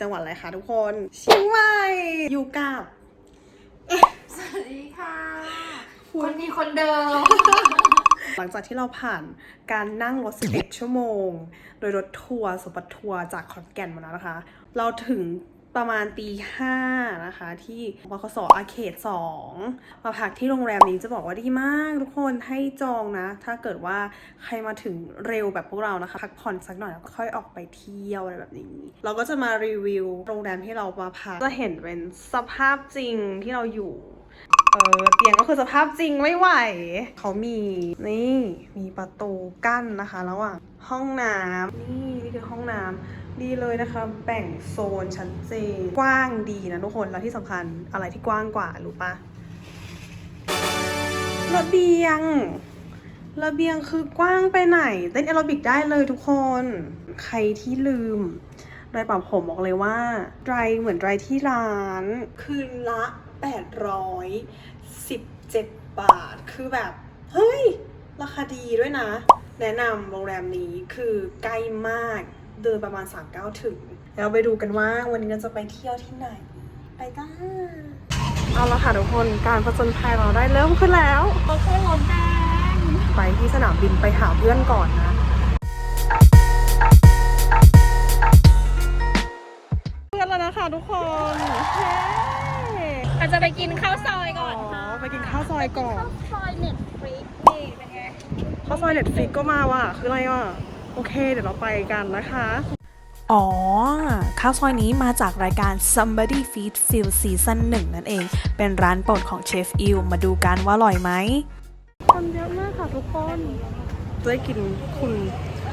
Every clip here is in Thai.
จังหวัดอะไรคะทุกคนเชียงใหม่อยู่กับสวัสดีค่ะ คนดีคนเดิม หลังจากที่เราผ่านการนั่งรถ11ชั่วโมง โดยรถทัวร์สุปัททัวร์จากขอนแก่นมาแล้วนะคะ เราถึง ประมาณตีห้านะคะที่บคสอาเขต2มาพักที่โรงแรมนี้จะบอกว่าดีมาก ทุกคนให้จองนะ ถ้าเกิดว่าใครมาถึงเร็วแบบพวกเรานะคะพักผ่อนสักหน่อยแล้วค่อยออกไปเที่ยวอะไรแบบนี้ เราก็จะมารีวิวโรงแรมที่เรามาพักจะเห็นเป็นสภาพจริงที่เราอยู่เออเตียงก็คือสภาพจริงไม่ไหว เขามีนี่มีประตูกั้นนะคะ ระหว่างห้องน้ำนี่นี่คือห้องน้ำ ดีเลยนะคะ แบ่งโซนชัดเจนกว้างดีนะทุกคน แล้วที่สำคัญอะไรที่กว้างกว่า รู้ปะระเบียง ระเบียงคือกว้างไปไหน เต้นแอโรบิกได้เลยทุกคน ใครที่ลืมไดร์ปรับผมบอกเลยว่าดร์เหมือนดร์ที่ร้าน คืนละ 817 บาท คือแบบ เฮ้ย ราคาดีด้วยนะ แนะนำโรงแรมนี้คือใกล้มาก เดินประมาณ3 9ถึง แล้วไปดูกันว่าวันนี้เราจะไปเที่ยวที่ไหน ไปกันเอาละค่ะทุกคนการผจญภัยเราได้เริ่มขึ้นแล้วเขาขึ้นรถแดงไปที่สนามบินไปหาเพื่อนก่อนนะเพื่อนแล้วนะคะทุกคนเฮ้เราจะไปกินข้าวซอยก่อนอ๋อค่ะไปกินข้าวซอยก่อนข้าวซอยเน็ตฟรีนี่เป็นไงข้าวซอยเน็ตฟิกก็มาว่ะคืออะไรว่ะ โอเค เดี๋ยวเราไปกันนะคะ อ๋อ ข้าวซอยนี้มาจากรายการ Somebody Feed Feel Season 1 นั่นเอง เป็นร้านโปรดของเชฟอิวมาดูกันว่าอร่อยไหมคนเยอะมากค่ะทุกคนจะได้กินคุณ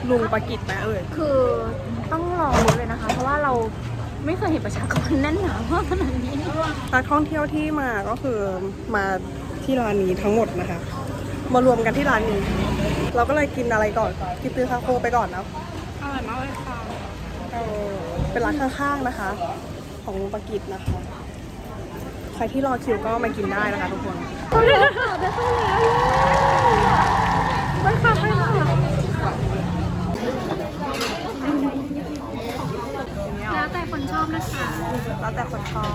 ลุงปากิจไหมเอ่ยคือต้องรอรู้เลยนะคะ เพราะว่าเราไม่เคยเห็นประชากรแน่นหนามากขนาดนี้นักท่องเที่ยวที่มาก็คือมาที่ร้านนี้ทั้งหมดนะคะ มารวมกันที่ร้านนี้ เราก็เลยกินอะไรก่อน กินตือคาโคไปก่อนนะอร่อยมากเลยค่ะเออเป็นร้านข้างๆนะคะ ของลุงปากิจนะคะ ใครที่รอคิวก็มากินได้นะคะทุกคนแล้วแต่คน ชอบนะคะแล้วแต่คนชอบ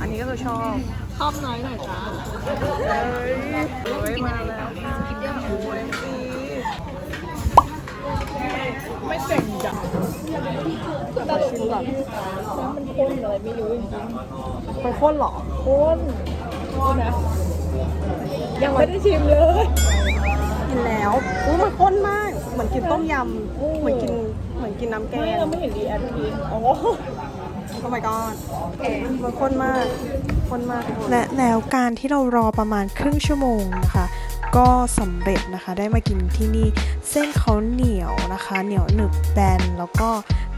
อันนี้ก็คือชอบ ชอบน้อยหน่อยจ้าเฮ้ยเฮ้ยมาแล้วค่ะโอ้ยไม่เก่งจ้ะแต่ชิมก่อนมันข้นอะไรไม่รู้จริงๆมันข้นเหรอข้นนะยังไม่ได้ชิมเลย กินแล้วอู้มันข้นมาก เหมือนกินต้มยำ เหมือนกิน เหมือนกินน้ำแกงเราไม่เห็นดีแอปกินโอ้โอ้ my god มันข้นมากข้นมากทุกคนและแล้วการที่เรารอประมาณครึ่งชั่วโมงนะคะ ก็สำเร็จนะคะได้มากินที่นี่เส้นเขาเหนียวนะคะ เหนียวหนึบแบนแล้วก็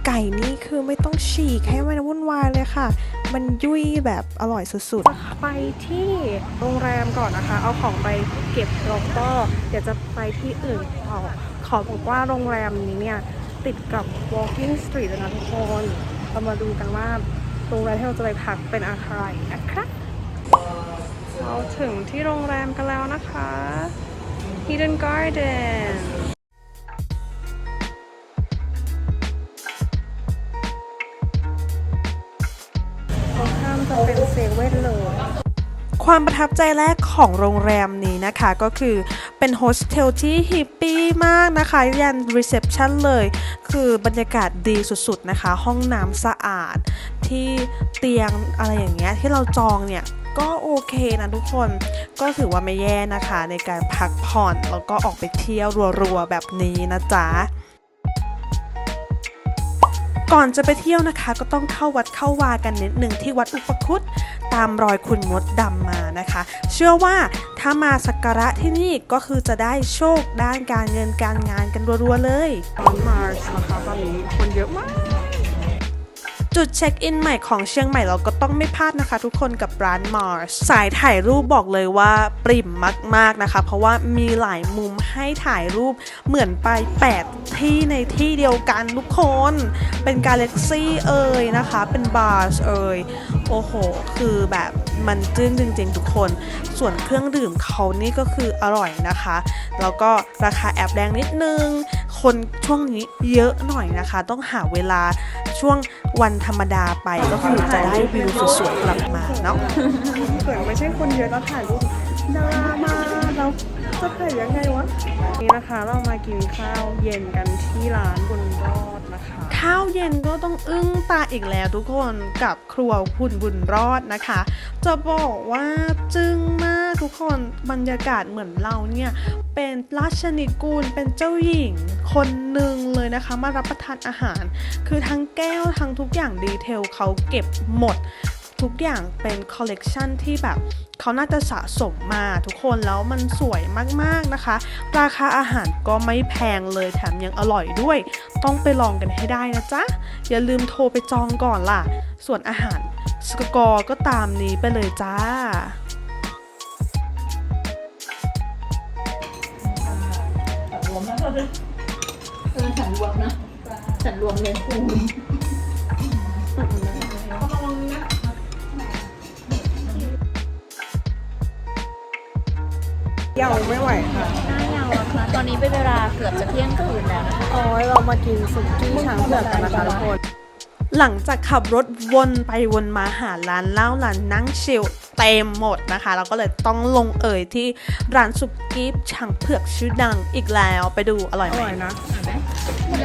ไก่นี่คือไม่ต้องฉีกให้มันวุ่นวายเลยค่ะ มันยุ่ยแบบอร่อยสุดๆไปที่โรงแรมก่อนนะคะ เอาของไปเก็บแล้วก็เดี๋ยวจะไปที่อื่นต่อขอบอกว่าโรงแรมนี้เนี่ย ติดกับ Walking Street นะทุกคนเรามาดูกันว่าโรงแรมที่เราจะไปพักเป็นอะไรนะคะเราถึงที่โรงแรมกันแล้วนะคะ Hidden Garden ความประทับใจแรกของโรงแรมนี้นะคะก็คือเป็นโฮสเทลที่ฮิปปี้มากนะคะยันรีเซพชันเลย คือบรรยากาศดีสุดๆนะคะ ห้องน้ำสะอาดที่เตียงอะไรอย่างเงี้ยที่เราจองเนี่ยก็โอเคนะทุกคนก็ถือว่าไม่แย่นะคะ ในการพักผ่อนแล้วก็ออกไปเที่ยวรัวๆแบบนี้นะจ๊ะ ก่อนจะไปเที่ยวนะคะ ก็ต้องเข้าวัดเข้าวากันนิดหนึ่งที่วัดอุปคุตตามรอยคุณมดดำมานะคะ เชื่อว่าถ้ามาสักการะที่นี่ก็คือจะได้โชคด้านการเงินการงานกันรัวๆเลยตอนมาร์ชนะคะตอนนี้คนเยอะมาก จุดเช็คอินใหม่ของเชียงใหม่เราก็ต้องไม่พลาดนะคะ ทุกคนกับร้าน Mars สายถ่ายรูปบอกเลยว่าปริ่มมากๆนะคะ เพราะว่ามีหลายมุมให้ถ่ายรูปเหมือนไป 8 ที่ในที่เดียวกันทุกคน เป็นกาแล็กซี่เอ่ยนะคะ เป็นบาร์สเอ่ยโอ้โห คือแบบมันจึ้งจริง ๆ ทุกคน ส่วนเครื่องดื่มเขานี่ก็คืออร่อยนะคะ แล้วก็ราคาแอบแรงนิดนึง คนช่วงนี้เยอะหน่อยนะคะ ต้องหาเวลา ช่วงวันธรรมดาไปก็คือจะได้วิวสวยๆกลับมาเนาะเกิดไม่ใช่คนเยอะแล้วถ่ายรูป จะถ่ายยังไงวะ นี่นะคะเรามากินข้าวเย็นกันที่ร้านบุญรอดนะคะ ข้าวเย็นก็ต้องอึ้งตาอีกแล้วทุกคนกับครัวคุณบุญรอดนะคะ จะบอกว่าจึ้งมากทุกคนบรรยากาศเหมือนเราเนี่ยเป็นราชนิกูลเป็นเจ้าหญิงคนหนึ่งเลยนะคะมารับประทานอาหาร คือทั้งแก้วทั้งทุกอย่างดีเทลเขาเก็บหมด ทุกอย่างเป็นคอลเลกชันที่แบบเขาน่าจะสะสมมาทุกคนแล้วมันสวยมากๆนะคะ ราคาอาหารก็ไม่แพงเลยแถมยังอร่อยด้วย ต้องไปลองกันให้ได้นะจ๊ะ อย่าลืมโทรไปจองก่อนล่ะ ส่วนอาหารสกอร์ก็ตามนี้ไปเลยจ้าเออฉันรวมนะฉันรวมเลยคุณ ยาวไม่ไหวค่ะหน้ายาวอะค่ะตอนนี้เป็นเวลาเกือบจะเที่ยงคืนแล้วนะคะโอ้ยเรามากินสุกี้ช้างเผือกกันนะคะทุกคน หลังจากขับรถวนไปวนมาหาร้านเหล้าร้านนั่งชิลเต็มหมดนะคะ เราก็เลยต้องลงเอ่ยที่ร้านสุกี้ช่างเผือกชื่อดังอีกแล้วไปดูอร่อยอไหมร่อยนะ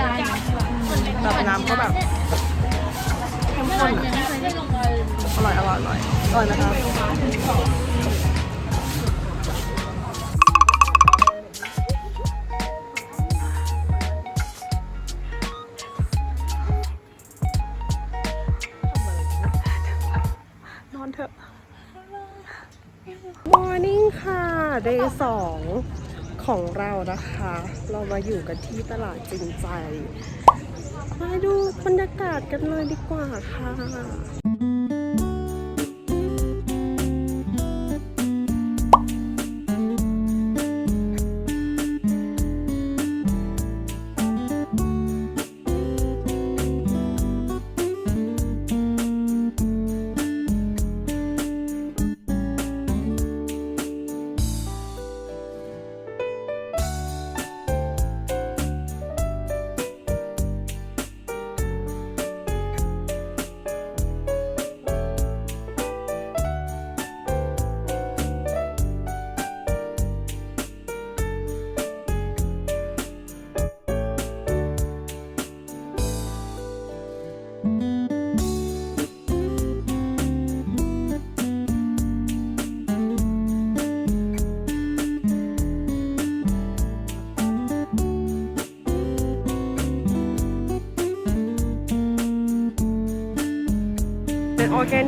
ลายแบบน้ำก็แบบเข้มข้นอะอร่อยอร่อยอร่อยอร่อยนะคะ เดย์สองของเรานะคะ เรามาอยู่กันที่ตลาดจริงใจ มาดูบรรยากาศกันเลยดีกว่าค่ะ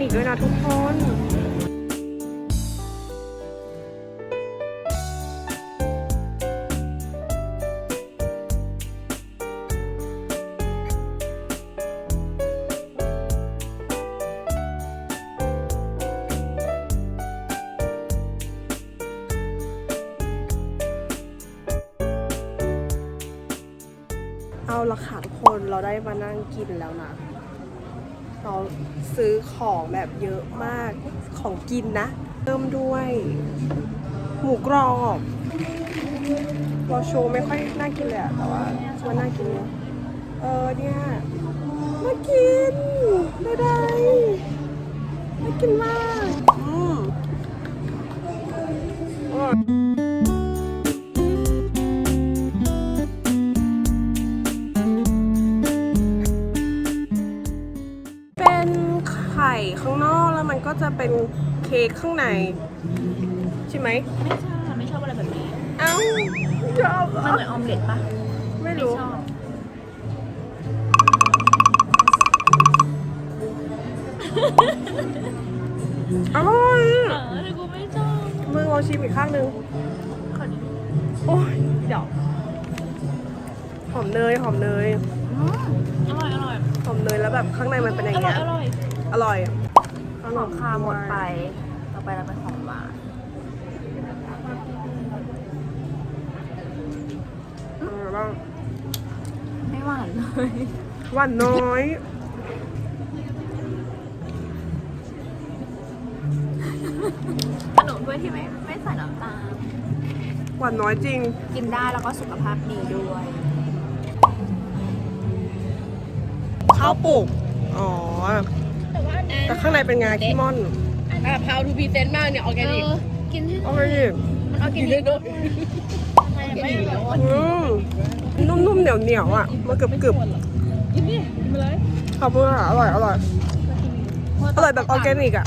กด้วยนะทุกคนเอาละค่ะทุกคนเราได้มานั่งกินแล้วนะ เราซื้อของแบบเยอะมากของกินนะ เริ่มด้วย หมูกรอบเราโชว์ไม่ค่อยน่ากินเลยอะแต่ว่ามันน่ากินเนี่ยเออเนี่ยน่ากินได้ได้น่ากินมากอืม เป็นเค้กข้างใน ใช่ไหมไม่ชอบไม่ชอบอะไรแบบนี้ เอ้าชอบเหรมันอเหมือนออมเล็ตปะไม่ไม่รู้ชอบอร่อยเออแต่กูไม่ชอบมึงลองชิมอีกข้างหนึ่งขอนี้โอ้ยเดี๋ยวหอมเนยหอมเนยอือร่อยอร่อยหอมเนยแล้วแบบข้างในมันเป็นอย่างอร่อเงี้ยยอร่อย อร่อยอะ ของคาวหมดไป ต่อไปเราเป็นของหวานเออบ้างไม่หวานเลยหวานน้อย ขนมถ้วยที่ไม่ไม่ใส่น้ำตาล หวานน้อยจริง กินได้แล้วก็สุขภาพดีด้วย ข้าวปลูก อ๋อ แต่ข้างในเป็นงาขี้ม่อนอะพาวทูพีเซนต์มากเนี่ยออร์แกนิกกินให้โอ้ยมันออร์แกนิกด้วยอืมนุ่มๆเหนียวๆอะมันกรึบกินดิกินไปเลยๆขอบคุณค่ะอร่อยอร่อยอร่อยแบบออร์แกนิกอะ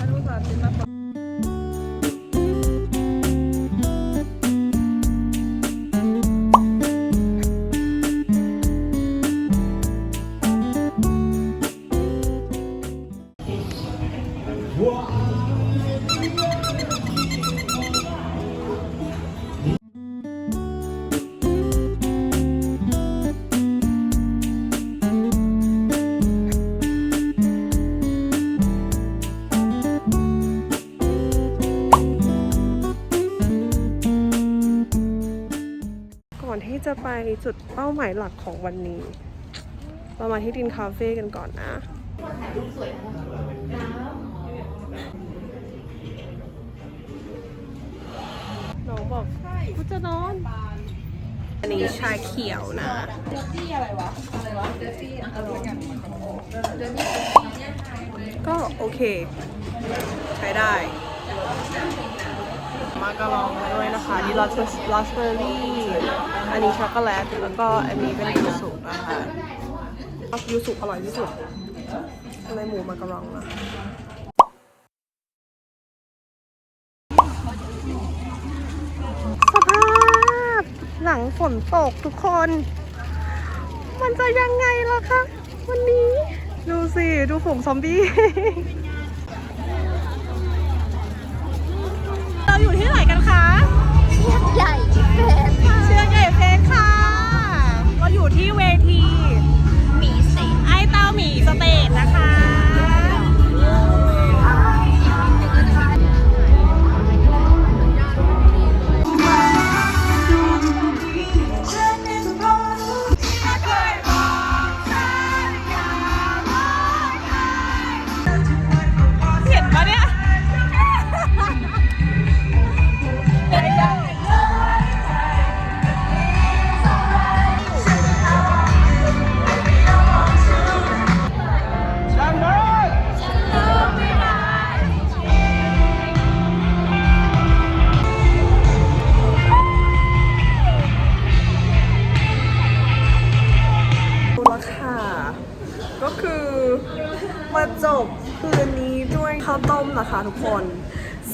จะไปจุดเป้าหมายหลักของวันนี้ เรามาที่ดินคาเฟ่กันก่อนนะ น้องบอกกูจะนอน อันนี้ชาเขียวนะก็โอเค ใช้ได้ มากระลองมาด้วยนะคะนี่ลอสลอสเบอร์รี่อันนี้ช็อกโกแลตแล้วก็อันนี้เป็นยูสุนะคะยูสุอร่อยที่สุดในหมูมากระลองนะสภาพหลังฝนตกทุกคน มันจะยังไงล่ะคะ วันนี้ ดูสิ ดูฝูงซอมบี้ เราอยู่ที่ไหนกันคะใหญ่แฟนค่ะเชื่อใหญ่เพคค่ะ เราอยู่ที่เวทีหมีเสกไอเต้าหมีสเตจนะคะ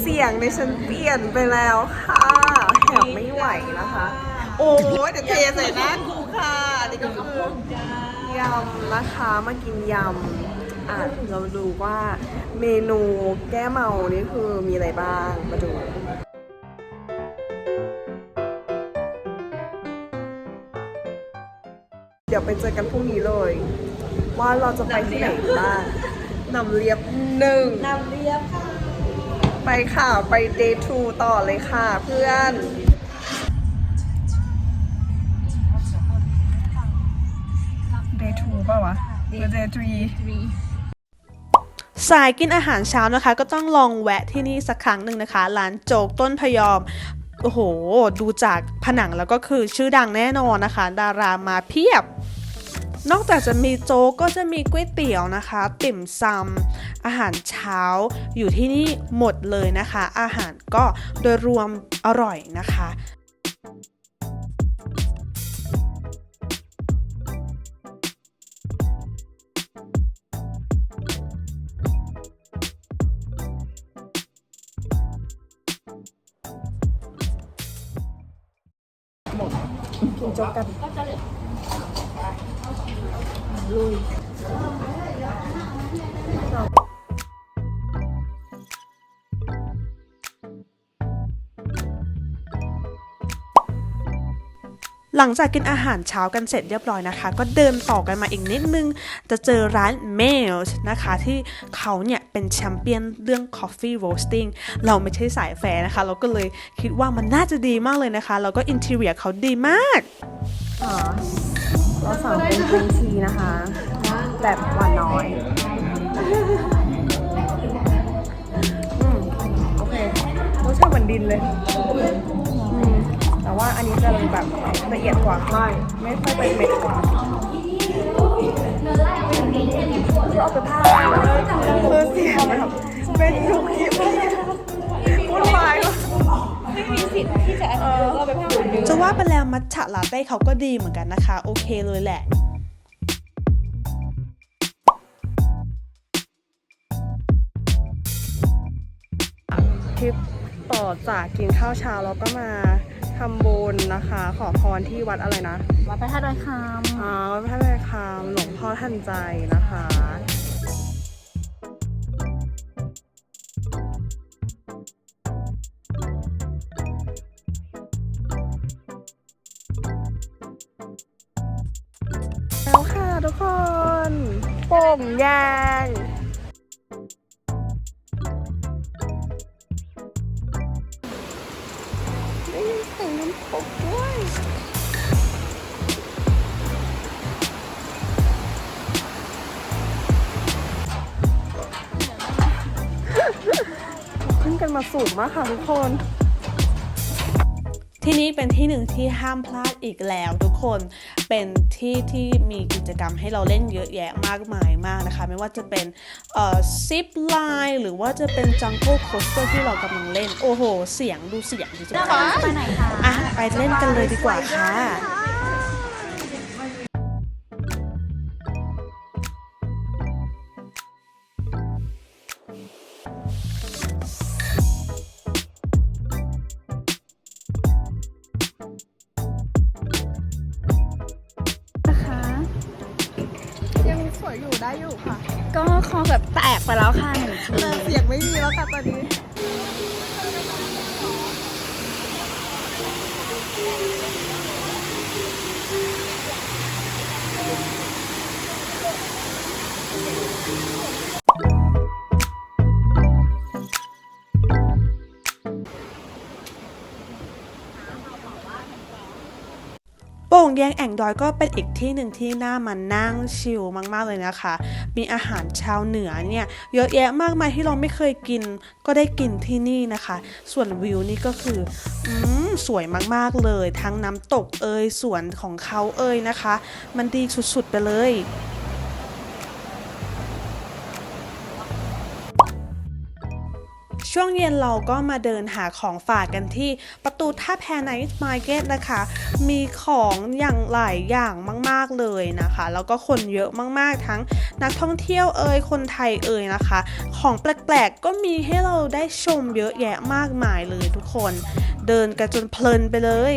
สียงในฉันเปลี่ยนไปแล้วค่ะแถมไม่ไหวนะคะ โอ้ยเดี๋ยวเทใส่หน้ากูค่ะอันนี่ก็คือยำนะคะมากินยำอะเราดูว่าเมนูแก้เมานี่คือมีอะไรบ้างมาดูเดี๋ยวไปเจอกันพรุ่งนี้เลย ว่าเราจะไปที่ไหนบ้างนำเรียบหนึ่งนำเรียบค่ะ ไปค่ะ ไป day two ต่อเลยค่ะเพื่อน day two ป่าวะหรือ day three สายกินอาหารเช้านะคะ ก็ต้องลองแวะที่นี่สักครั้งหนึ่งนะคะ ร้านโจ๊กต้นพยอม โอ้โห ดูจากผนังแล้วก็คือชื่อดังแน่นอนนะคะ ดารามาเพียบ นอกจากจะมีโจ๊กก็จะมีก๋วยเตี๋ยวนะคะ ติ่มซำอาหารเช้าอยู่ที่นี่หมดเลยนะคะ อาหารก็โดยรวมอร่อยนะคะกินโจ๊กกัน หลังจากกินอาหารเช้ากันเสร็จเรียบร้อยนะคะ ก็เดินต่อกันมาอีกนิดนึง จะเจอร้าน m a l s นะคะที่เขาเนี่ยเป็นแชมเปี้ยนเรื่อง Coffee Roasting เราไม่ใช่สายแฟนะคะ เราก็เลยคิดว่ามันน่าจะดีมากเลยนะคะ แล้วก็อินเท i รียเขาดีมาก เราสั่งเป็นกรีนทีนะคะ แบบหวานน้อยอืมโอเครสชาติเหมือนดินเลยอืมแต่ว่าอันนี้จะแบบละเอียดกว่าไม่ไม่ค่อยเป็นเม็ดกว่าที่เอาไปผ้าเออเสียงแบบเป็นทุกคลิปวุ่นวาย ว่ะจะว่าไปแล้วมัทฉะลาเต้เขาก็ดีเหมือนกันนะคะ โอเคเลยแหละทริปต่อจากกินข้าวเช้าแล้วก็มาทำบุญนะคะ ขอพรที่วัดอะไรนะ วัดพระธาตุดอยคอ๋อวัดพระแม่คำหลวงพ่อทันใจนะคะ ขึ้นกันมาสูงมากค่ะทุกคน ที่นี้เป็นที่หนึ่งที่ห้ามพลาดอีกแล้วทุกคนเป็นที่ที่มีกิจกรรมให้เราเล่นเยอะแยะมากมายมากนะคะ ไม่ว่าจะเป็นเอ่อซิปไลน์หรือว่าจะเป็นจังเกิลโคสเตอร์ที่เรากำลังเล่น โอ้โห เสียงดูเสียงดิทุกคนำไปไหนคะอะไปเล่นกันเลยดีกว่าค่ะนะคะ วยอยู่ได้อยู่ค่ะ ก็คอแบบแตกไปแล้วค่ะหนึ่งทีแต่เสียงไม่มีแล้วค่ะตอนนี้ งแยงแอ่งดอยก็เป็นอีกที่หนึ่งที่น่ามานั่งชิลมากๆเลยนะคะ มีอาหารชาวเหนือเนี่ยเยอะแยะมากมายที่เราไม่เคยกิน ก็ได้กินที่นี่นะคะ ส่วนวิวนี่ก็คืออืมสวยมากๆเลย ทั้งน้ำตกเอยสวนของเขาเอยนะคะ มันดีสุดๆไปเลย ช่วงเย็นเราก็มาเดินหาของฝากกันที่ประตูท่าแพไนท์มาร์เก็ตนะคะ มีของอย่างหลายอย่างมาก ๆเลยนะคะ แล้วก็คนเยอะมากๆทั้งนักท่องเที่ยวเอ่ยคนไทยเอ่ยนะคะ ของแปลกๆก็มีให้เราได้ชมเยอะแยะมากมายเลยทุกคน เดินกันจนเพลินไปเลย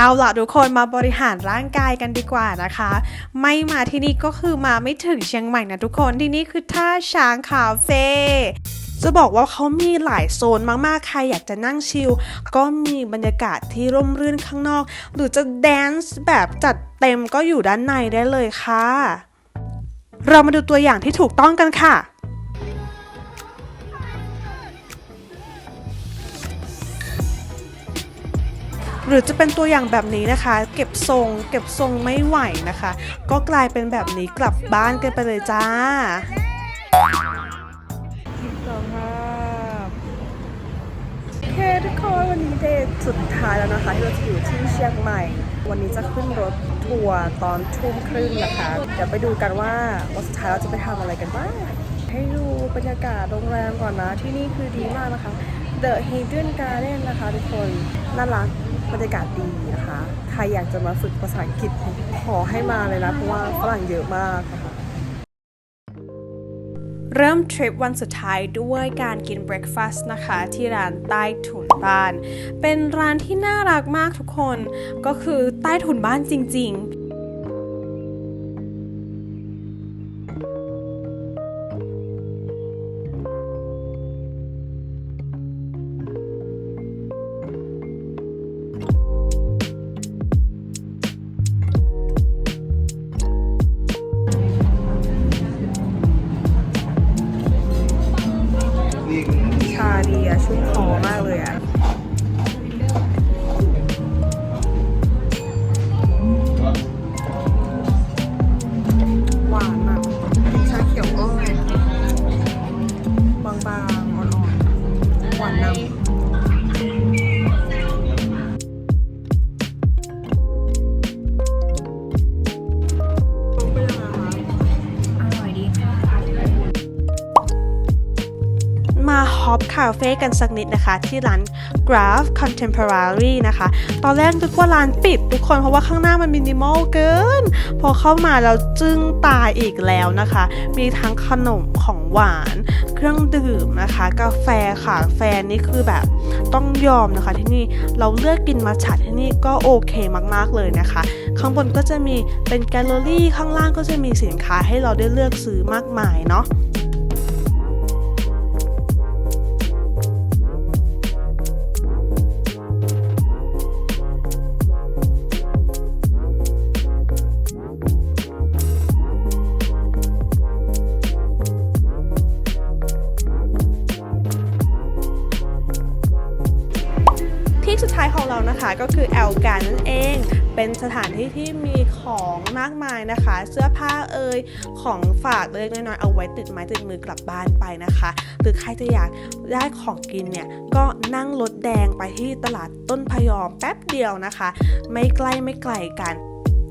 เอาล่ะทุกคนมาบริหารร่างกายกันดีกว่านะคะ ไม่มาที่นี่ก็คือมาไม่ถึงเชียงใหม่นะทุกคนที่นี่คือท่าช้างคาเฟ่จะบอกว่าเขามีหลายโซนมากๆ ใครอยากจะนั่งชิล ก็มีบรรยากาศที่ร่มรื่นข้างนอก หรือจะแดนซ์แบบจัดเต็มก็อยู่ด้านในได้เลยค่ะ เรามาดูตัวอย่างที่ถูกต้องกันค่ะ หรือจะเป็นตัวอย่างแบบนี้นะคะ เก็บทรง เก็บทรงไม่ไหวนะคะ ก็กลายเป็นแบบนี้กลับบ้านกันไปเลยจ้าสภาพโอเคทุกคนวันนี้เดย์สุดท้ายแล้วนะคะที่เราจะอยู่ที่เชียงใหม่ วันนี้จะขึ้นรถทัวร์ตอนทุ่มครึ่งนะคะ เดี๋ยวไปดูกันว่าวันสุดท้ายเราจะไปทำอะไรกันบ้าง ให้ดูบรรยากาศโรงแรมก่อนนะ ที่นี่คือดีมากนะคะ The Hidden Garden นะคะทุกคน น่ารัก บรรยากาศดีนะคะ ใครอยากจะมาฝึกภาษาอังกฤษขอให้มาเลยนะเพราะว่าฝรั่งเยอะมากนะคะเริ่มทริปวันสุดท้ายด้วยการกินเบรคฟาสต์นะคะ ที่ร้านใต้ถุนบ้าน เป็นร้านที่น่ารักมากทุกคน ก็คือใต้ถุนบ้านจริง ๆ Pop Cafe กันสักนิดนะคะ ที่ร้าน Graph Contemporary นะคะ ตอนแรกนึกว่าร้านปิดทุกคนเพราะว่าข้างหน้ามันมินิมอลเกิน พอเข้ามาแล้วจึ้งตาอีกแล้วนะคะ มีทั้งขนมของหวาน เครื่องดื่มนะคะ กาแฟค่ะแฟนนี่คือแบบต้องยอมนะคะที่นี่เราเลือกกินมาฉัดที่นี่ก็โอเคมากๆเลยนะคะ ข้างบนก็จะมีเป็นแกลเลอรี่ข้างล่างก็จะมีสินค้าให้เราได้เลือกซื้อมากมายเนาะ ก็คือแการนั่นเอง เป็นสถานที่ที่มีของมากมายนะคะ เสื้อผ้าเอ่ยของฝากเล็กน้อยเอาไว้ติดไม้ติดมือกลับบ้านไปนะคะ หรือใครจะอยากได้ของกินเนี่ยก็นั่งรถแดงไปที่ตลาดต้นพยอมแป๊บเดียวนะคะ ไม่ใกล้ไม่ไกลกัน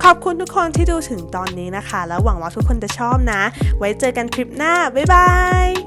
ขอบคุณทุกคนที่ดูถึงตอนนี้นะคะ แล้วหวังว่าทุกคนจะชอบนะ ไว้เจอกันคลิปหน้า บ๊ายบาย